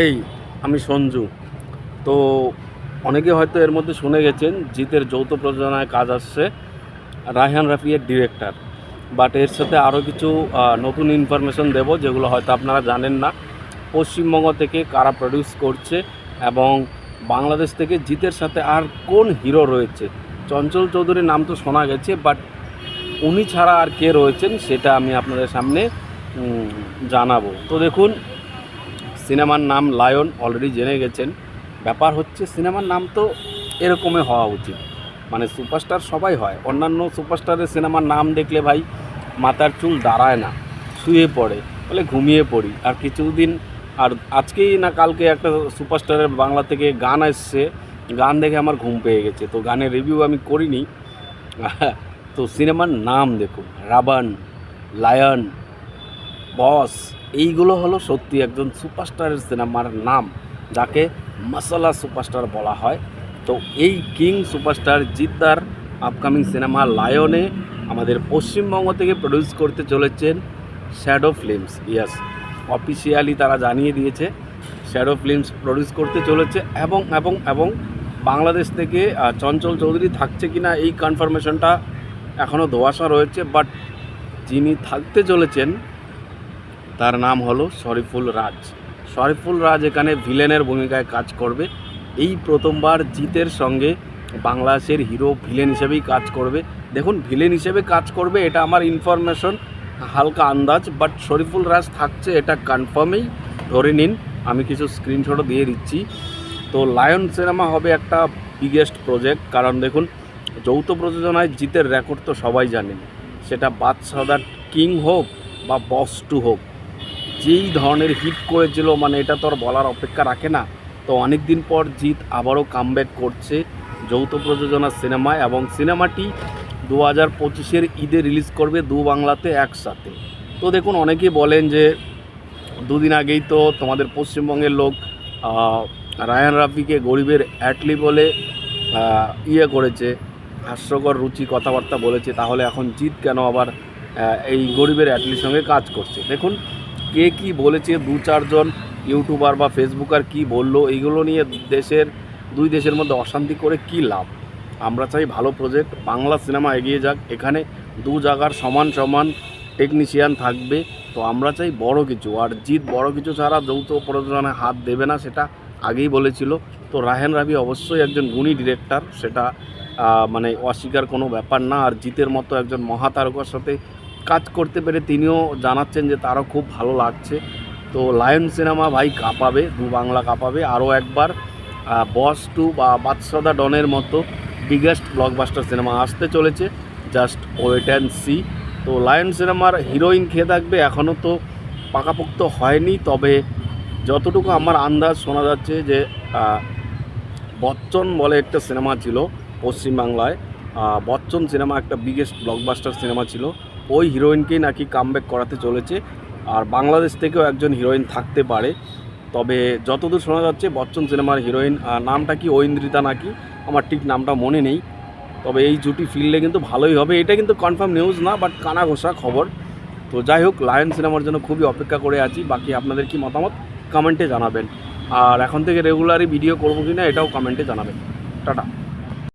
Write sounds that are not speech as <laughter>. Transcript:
এই আমি সঞ্জু। তো অনেকে হয়তো এর মধ্যে শুনে গেছেন, জিতের যৌথ প্রযোজনায় কাজ আসছে রায়হান রাফিয়ের ডিরেক্টর বাট এর সাথে আরও কিছু নতুন ইনফরমেশন দেব, যেগুলো হয়তো আপনারা জানেন না। পশ্চিমবঙ্গ থেকে কারা প্রডিউস করছে এবং বাংলাদেশ থেকে জিতের সাথে আর কোন হিরো রয়েছে? চঞ্চল চৌধুরীর নাম তো শোনা গেছে বাট উনি ছাড়া আর কে রয়েছেন, সেটা আমি আপনাদের সামনে জানাব। তো দেখুন সিনেমার নাম লায়ন অলরেডি জেনে গেছেন। ব্যাপার হচ্ছে সিনেমার নাম তো এরকমই হওয়া উচিত। মানে সুপারস্টার সবাই হয়। অন্যান্য সুপারস্টারের সিনেমার নাম দেখলে ভাই মাথার চুল দাঁড়ায় না, শুয়ে পড়ে, বলে ঘুমিয়ে পড়ি। আর কিছুদিন, আর আজকেই না কালকে একটা সুপারস্টারের বাংলা থেকে গান এসছে। গান দেখে আমার ঘুম পেয়ে গেছে। তো গানের রিভিউ আমি করিনি। <laughs> তো সিনেমার নাম দেখুন। রাবণ, লায়ন বস, এইগুলো হলো সত্যি একজন সুপারস্টারের সিনেমার নাম, যাকে মশলা সুপারস্টার বলা হয়। তো এই কিং সুপারস্টার জিদ্দার আপকামিং সিনেমা লায়নে আমাদের পশ্চিমবঙ্গ থেকে প্রডিউস করতে চলেছেন শ্যাডো ফিল্মস ইয়াস অফিসিয়ালি তারা জানিয়ে দিয়েছে শ্যাডো ফিল্মস প্রডিউস করতে চলেছে এবং এবং এবং বাংলাদেশ থেকে চঞ্চল চৌধুরী থাকছে কিনা এই কনফার্মেশনটা এখনও ধোয়াশা রয়েছে বাট যিনি থাকতে চলেছেন তার নাম হলো শরীফুল রাজ। শরীফুল রাজ এখানে ভিলেনের ভূমিকায় কাজ করবে। এই প্রথমবার জিতের সঙ্গে বাংলাদেশের হিরো ভিলেন হিসেবেই কাজ করবে। দেখুন, ভিলেন হিসেবে কাজ করবে, এটা আমার ইনফরমেশন হালকা আন্দাজ বাট শরীফুল রাজ থাকছে, এটা কনফার্মেই ধরে নিন। আমি কিছু স্ক্রিনশটও দিয়ে দিচ্ছি। তো লায়ন সিনেমা হবে একটা বিগেস্ট প্রজেক্ট কারণ দেখুন, যৌথ প্রযোজনায় জিতের রেকর্ড তো সবাই জানেন। সেটা বাদশাদার কিং হোক বা বস টু হোক যেই ধরনের হিট করেছিল মানে এটা তো আর বলার অপেক্ষা রাখে না। তো অনেক দিন পর জিৎ আবারও কামব্যাক করছে যৌথ প্রযোজনা সিনেমায় এবং সিনেমাটি দু হাজার পঁচিশের ঈদে রিলিজ করবে দু বাংলাতে একসাথে। তো দেখুন, অনেকেই বলেন যে দুদিন আগেই তো তোমাদের পশ্চিমবঙ্গের লোক রায়ান রাফিকে গরিবের অ্যাটলি বলে ইয়ে করেছে, হাস্যকর রুচি কথাবার্তা বলেছে, তাহলে এখন জিৎ কেন আবার এই গরিবের অ্যাটলির সঙ্গে কাজ করছে? দেখুন কে কি বলেছে, দু চারজন ইউটিউবার বা ফেসবুকার কি বলল এইগুলো নিয়ে দেশের, দুই দেশের মধ্যে অশান্তি করে কি লাভ? আমরা চাই ভালো প্রজেক্ট বাংলা সিনেমা এগিয়ে যাক, এখানে দু জায়গার সমান সমান টেকনিশিয়ান থাকবে। তো আমরা চাই বড় কিছু, আর জিৎ বড় কিছু ছাড়া যৌথ প্রযোজনায় হাত দেবে না, সেটা আগেই বলেছিল। তো রাহেন রাবি অবশ্যই একজন গুণী ডিরেক্টর সেটা মানে অস্বীকার কোনো ব্যাপার না। আর জিতের মতো একজন মহাতারকার সাথে কাজ করতে পেরে তিনিও জানাচ্ছেন যে তারও খুব ভালো লাগছে। তো লায়ন সিনেমা ভাই কাঁপাবে, দু বাংলা কাঁপাবে। আরও একবার বস টু বা বাদশাদা ডনের মতো বিগেস্ট ব্লকবাস্টার সিনেমা আসতে চলেছে জাস্ট ওয়েট অ্যান্ড সি তো লায়ন সিনেমার হিরোইন খেয়ে থাকবে, এখনও তো পাকাপোক্ত হয়নি। তবে যতটুকু আমার আন্দাজ শোনা যাচ্ছে যে বচ্চন বলে একটা সিনেমা ছিল পশ্চিমবাংলায়। বচ্চন সিনেমা একটা বিগেস্ট ব্লকবাস্টার সিনেমা ছিল। ওই হিরোইনকেই নাকি কামব্যাক করাতে চলেছে। আর বাংলাদেশ থেকেও একজন হিরোইন থাকতে পারে। তবে যতদূর শোনা যাচ্ছে, বচ্চন সিনেমার হিরোইন নামটা কি ঐন্দ্রিতা নাকি? আমার ঠিক নামটা মনে নেই। তবে এই জুটি ফিল্ডে কিন্তু ভালোই হবে। এটা কিন্তু কনফার্ম নিউজ না বাট কানা ঘোষা খবর। তো যাই হোক লায়ন সিনেমার জন্য খুবই অপেক্ষা করে আছি। বাকি আপনাদের কি মতামত? কমেন্টে জানাবেন। আর এখন থেকে রেগুলারই ভিডিও করব কি না এটাও কমেন্টে জানাবেন। টাটা।